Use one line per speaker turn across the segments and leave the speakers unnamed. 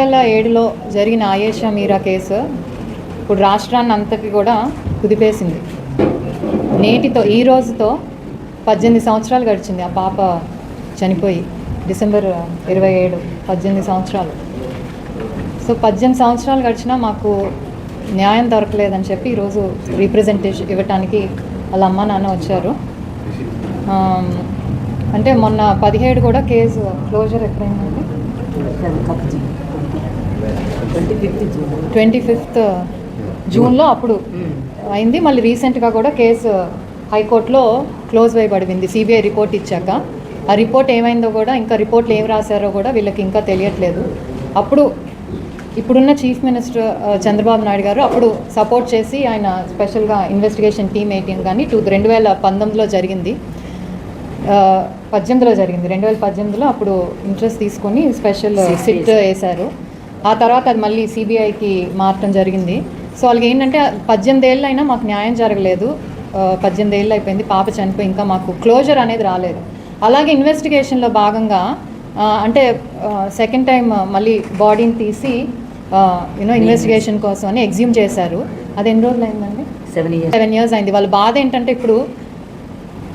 వేల ఏడులో జరిగిన ఆయేషా మీరా కేసు ఇప్పుడు రాష్ట్రాన్ని అంతటి కూడా కుదిపేసింది. నేటితో ఈ రోజుతో పద్దెనిమిది సంవత్సరాలు గడిచింది ఆ పాప చనిపోయి డిసెంబర్ ఇరవై ఏడు పద్దెనిమిది సంవత్సరాలు. సో పద్దెనిమిది సంవత్సరాలు గడిచినా మాకు న్యాయం దొరకలేదని చెప్పి ఈరోజు రీప్రజెంటేషన్ ఇవ్వటానికి వాళ్ళ అమ్మ నాన్న వచ్చారు. అంటే మొన్న పదిహేడు కూడా కేసు క్లోజర్ ఎక్కడైందండి?
ట్వంటీ ఫిఫ్త్
జూన్లో అప్పుడు అయింది. మళ్ళీ రీసెంట్గా కూడా కేసు హైకోర్టులో క్లోజ్ వేయబడింది. సిబిఐ రిపోర్ట్ ఇచ్చాక. ఆ రిపోర్ట్ ఏమైందో కూడా ఇంకా రిపోర్ట్లు ఏం రాశారో కూడా వీళ్ళకి ఇంకా తెలియట్లేదు. అప్పుడు ఇప్పుడున్న చీఫ్ మినిస్టర్ చంద్రబాబు నాయుడు గారు అప్పుడు సపోర్ట్ చేసి ఆయన స్పెషల్గా ఇన్వెస్టిగేషన్ టీమ్ ఎయిటీన్ కానీ టూ రెండు వేల పంతొమ్మిదిలో జరిగింది. పద్దెనిమిదిలో జరిగింది. రెండు వేల పద్దెనిమిదిలో అప్పుడు ఇంట్రెస్ట్ తీసుకొని స్పెషల్ సిట్. వేశారు. ఆ తర్వాత అది మళ్ళీ సిబిఐకి మారటం జరిగింది. సో వాళ్ళకి ఏంటంటే పద్దెనిమిది ఏళ్ళు అయినా మాకు న్యాయం జరగలేదు. పద్దెనిమిది ఏళ్ళు అయిపోయింది. పాప చనిపోయి ఇంకా మాకు క్లోజర్ అనేది రాలేదు. అలాగే ఇన్వెస్టిగేషన్లో భాగంగా అంటే సెకండ్ టైం మళ్ళీ బాడీని తీసి యూనో ఇన్వెస్టిగేషన్ కోసం అని ఎగ్జ్యూమ్ చేశారు. అది ఎన్ని రోజులు అయిందండి
సెవెన్ ఇయర్స్
సెవెన్ ఇయర్స్ అయింది. వాళ్ళ బాధ ఏంటంటే ఇప్పుడు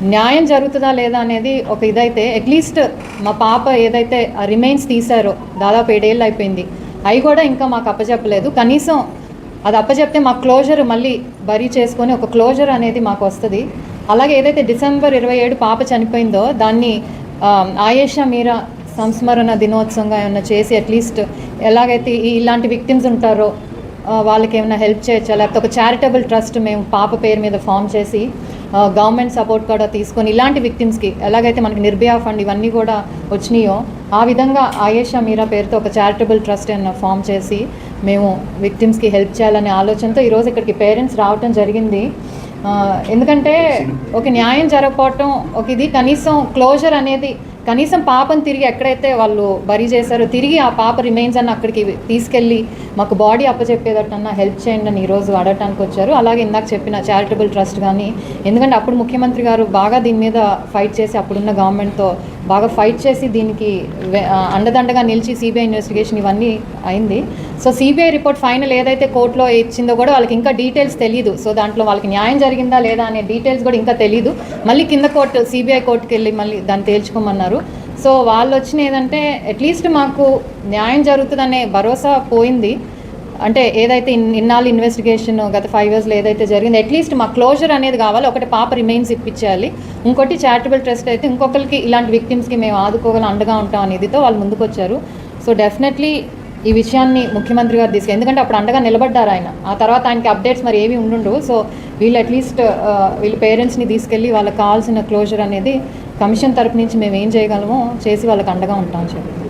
న్యాయం జరుగుతుందా లేదా అనేది ఒక ఇదైతే అట్లీస్ట్ మా పాప ఏదైతే ఆ రిమైన్స్ తీశారో దాదాపు ఏడేళ్ళు అయిపోయింది. అవి కూడా ఇంకా మాకు అప్పచెప్పలేదు కనీసం అది అప్పచెప్తే మాకు క్లోజర్ మళ్ళీ బరీ చేసుకొని ఒక క్లోజర్ అనేది మాకు వస్తుంది. అలాగే ఏదైతే డిసెంబర్ ఇరవై ఏడు పాప చనిపోయిందో దాన్ని ఆయేష ఆయేషా మీరా సంస్మరణ దినోత్సవంగా ఏమైనా చేసి అట్లీస్ట్ ఎలాగైతే ఈ- ఇలాంటి విక్టిమ్స్ ఉంటారో వాళ్ళకి ఏమైనా హెల్ప్ చేయొచ్చా? లేకపోతే ఒక చారిటబుల్ ట్రస్ట్ మేము పాప పేరు మీద ఫామ్ చేసి గవర్నమెంట్ సపోర్ట్ కూడా తీసుకొని ఇలాంటి విక్టిమ్స్కి ఎలాగైతే మనకి నిర్భయ ఫండ్ ఇవన్నీ కూడా వచ్చినాయో ఆ విధంగా ఆయేషా మీరా పేరుతో ఒక చారిటబుల్ ట్రస్ట్ ఏమైనా ఫామ్ చేసి మేము విక్టిమ్స్కి హెల్ప్ చేయాలనే ఆలోచనతో ఈరోజు ఇక్కడికి పేరెంట్స్ రావటం జరిగింది. ఎందుకంటే ఒక న్యాయం జరగకపోవటం ఒక ఇది కనీసం క్లోజర్ అనేది కనీసం పాపను తిరిగి ఎక్కడైతే వాళ్ళు బరీ చేశారో తిరిగి ఆ పాప రిమైన్స్ అన్న అక్కడికి తీసుకెళ్ళి మాకు బాడీ అప్పచెప్పేదటన్నా హెల్ప్ చేయండి అని ఈరోజు అడగటానికి వచ్చారు. అలాగే ఇందాక చెప్పిన చారిటబుల్ ట్రస్ట్ కానీ ఎందుకంటే అప్పుడు ముఖ్యమంత్రి గారు బాగా దీని మీద ఫైట్ చేసి అప్పుడున్న గవర్నమెంట్తో బాగా ఫైట్ చేసి దీనికి అండదండగా నిలిచి సిబిఐ ఇన్వెస్టిగేషన్ ఇవన్నీ అయింది. సో సిబిఐ రిపోర్ట్ ఫైనల్ ఏదైతే కోర్టులో ఇచ్చిందో కూడా వాళ్ళకి ఇంకా డీటెయిల్స్ తెలియదు సో దాంట్లో వాళ్ళకి న్యాయం జరిగిందా లేదా అనే డీటెయిల్స్ కూడా ఇంకా తెలియదు మళ్ళీ కింద కోర్టు సిబిఐ కోర్టుకి వెళ్ళి మళ్ళీ దాన్ని తేల్చుకోమన్నారు. సో వాళ్ళు వచ్చిన ఏదంటే అట్లీస్ట్ మాకు న్యాయం జరుగుతుందనే భరోసా పోయింది. అంటే ఏదైతే ఇన్నాళ్ళు ఇన్వెస్టిగేషన్ గత ఫైవ్ ఇయర్స్లో ఏదైతే జరిగింది అట్లీస్ట్ మా క్లోజర్ అనేది కావాలి. ఒకటి పాప రిమైన్స్ ఇప్పించాలి. ఇంకోటి చారిటబుల్ ట్రస్ట్ అయితే ఇంకొకరికి ఇలాంటి విక్టిమ్స్కి మేము ఆదుకోగలం అండగా ఉంటాం అనేదితో వాళ్ళు ముందుకొచ్చారు. సో డెఫినెట్లీ ఈ విషయాన్ని ముఖ్యమంత్రి గారు తీసుకు ఎందుకంటే అప్పుడు అండగా నిలబడ్డారు ఆయన. ఆ తర్వాత ఆయనకి అప్డేట్స్ మరి ఏవి ఉండుండవు. సో వీళ్ళు అట్లీస్ట్ వీళ్ళ పేరెంట్స్ని తీసుకెళ్ళి వాళ్ళకి కావాల్సిన క్లోజర్ అనేది కమిషన్ తరపు నుంచి మేము ఏం చేయగలమో చేసి వాళ్ళకి అండగా ఉంటాం చెప్పి.